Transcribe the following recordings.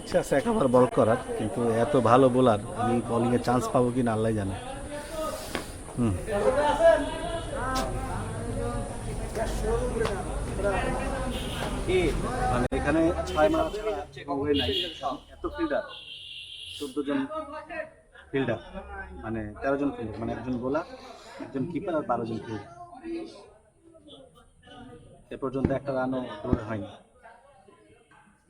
ইচ্ছা আছে একবার বল করার, কিন্তু এত ভালো বোলার, আমি বলিংয়ে চান্স পাবো কি না আল্লাহ জানে। মানে এখানে এত জন মানে তেরো জন মানে একজন বোলার একজন কিপার আর বারো জন এ পর্যন্ত একটা রানও হয়নি।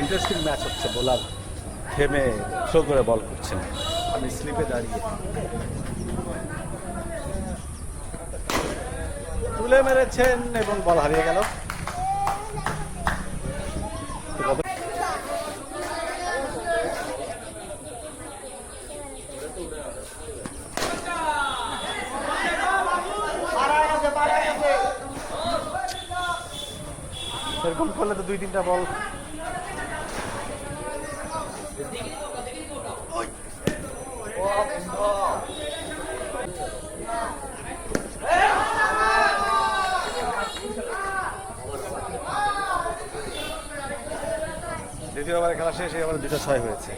ইন্টারেস্টিং ম্যাচ হচ্ছে বোলার থেমে শো করে বল করছেন আমি স্লিপে দাঁড়িয়ে। তুলে মেরেছেন এবং বল হারিয়ে গেল। এরকম করলে তো দুই তিনটা বল। দ্বিতীয় ওভারে খেলা শেষে আমার দুটো ছয় হয়েছে।